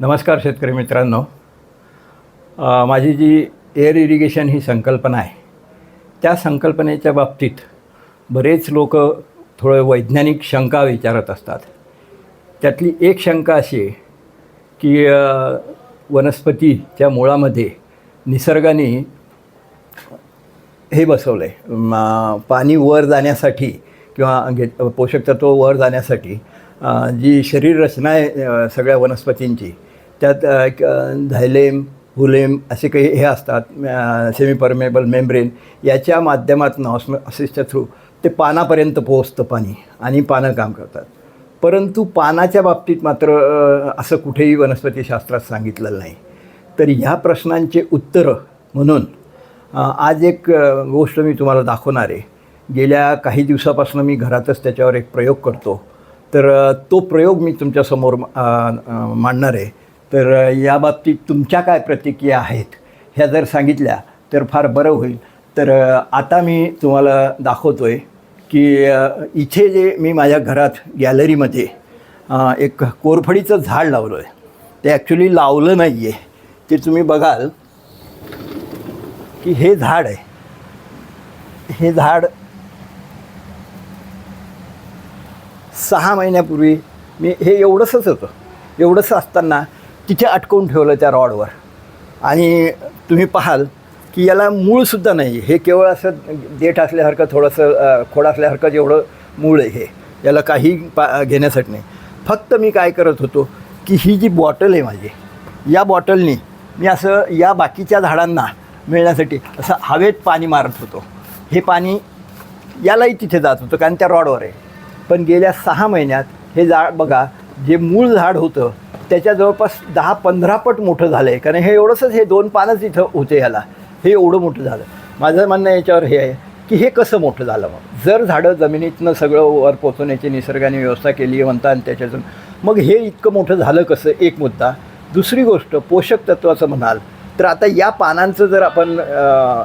नमस्कार शेतकरी मित्रांनो. माझी जी एअर इरिगेशन ही संकल्पना आहे त्या संकल्पनेच्या बाबतीत बरेच लोक थोडं वैज्ञानिक शंका विचारत असतात. त्यातली एक शंका अशी आहे की वनस्पतीच्या मुळामध्ये निसर्गाने हे बसवलं आहे पाणी वर जाण्यासाठी किंवा घे पोषक तत्व वर जाण्यासाठी जी शरीर रचना आहे सगळ्या वनस्पतींची त्यात एक, झायलेम हुलेम असे काही हे असतात सेमी परमेबल मेम्ब्रेन याच्या माध्यमातून ऑस्मॉसिसच्या थ्रू ते पानापर्यंत पोहोचतं पाणी आणि पानं काम करतात. परंतु पानाच्या बाबतीत मात्र असं कुठेही वनस्पतीशास्त्रात सांगितलेलं नाही. तर ह्या प्रश्नांचे उत्तरं म्हणून आज एक गोष्ट मी तुम्हाला दाखवणार आहे. गेल्या काही दिवसापासून मी घरातच त्याच्यावर एक प्रयोग करतो. तर तो प्रयोग मी तुमच्यासमोर मांडणार आहे. तर याबाबतीत या बाबतीत तुमच्या काय प्रतिक्रिया आहेत? ह्या जर सांगितल्या तर फार बरं होईल. तर आता मी तुम्हाला दाखवतो आहे की इथे जे मी माझ्या घरात गॅलरीमध्ये एक कोरफडीचं झाड लावलं आहे ते ॲक्च्युली लावलं नाही आहे ते तुम्ही बघाल की हे झाड आहे. हे झाड सहा महिन्यापूर्वी मी हे एवढंसंच होतं. एवढंसं असताना तिथे अटकवून ठेवलं त्या रॉडवर. आणि तुम्ही पाहाल की याला मूळसुद्धा नाही हे केवळ असं देठ असल्यासारखं थोडंसं खोड असल्यासारखं जेवढं मूळ आहे हे. याला काही पा घेण्यासाठी नाही. फक्त मी काय करत होतो की ही जी बॉटल आहे माझी या बॉटलनी मी असं या बाकीच्या झाडांना मिळण्यासाठी असं हवेत पाणी मारत होतो. हे पाणी यालाही तिथे जात होतं कारण त्या रॉडवर आहे. पण गेल्या सहा महिन्यात हे झाड बघा जे मूळ झाड होतं त्याच्या जवळपास दहा पंधरा पट मोठं झालं आहे कारण हे एवढंसंच हे दोन पानच इथं होते याला हे एवढं मोठं झालं. माझं म्हणणं याच्यावर हे आहे की हे कसं मोठं झालं मग? जर झाडं जमिनीतनं सगळं वर पोचवण्याची निसर्गाने व्यवस्था केली आहे म्हणता आणि त्याच्यातून मग हे इतकं मोठं झालं कसं? एक मुद्दा. दुसरी गोष्ट पोषक तत्वाचं म्हणाल तर आता या पानांचं जर आपण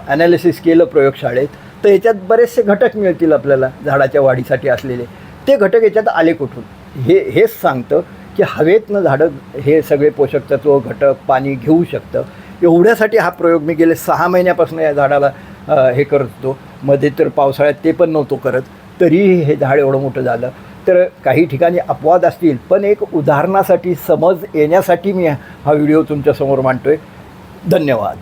ॲनालिसिस केलं प्रयोगशाळेत तर याच्यात बरेचसे घटक मिळतील आपल्याला झाडाच्या वाढीसाठी असलेले. ते घटक याच्यात आले कुठून? हे हेच सांगतं की हवेतनं झाडं हे सगळे पोषक तत्व घटक पाणी घेऊ शकतं. एवढ्यासाठी हा प्रयोग मी गेले सहा महिन्यापासून या झाडाला हे करत. होतो मध्ये तर पावसाळ्यात ते पण नव्हतो करत. तरीही हे झाड एवढं मोठं झालं. तर काही ठिकाणी अपवाद असतील पण एक उदाहरणासाठी समज येण्यासाठी मी हा व्हिडिओ तुमच्यासमोर मांडतो आहे धन्यवाद.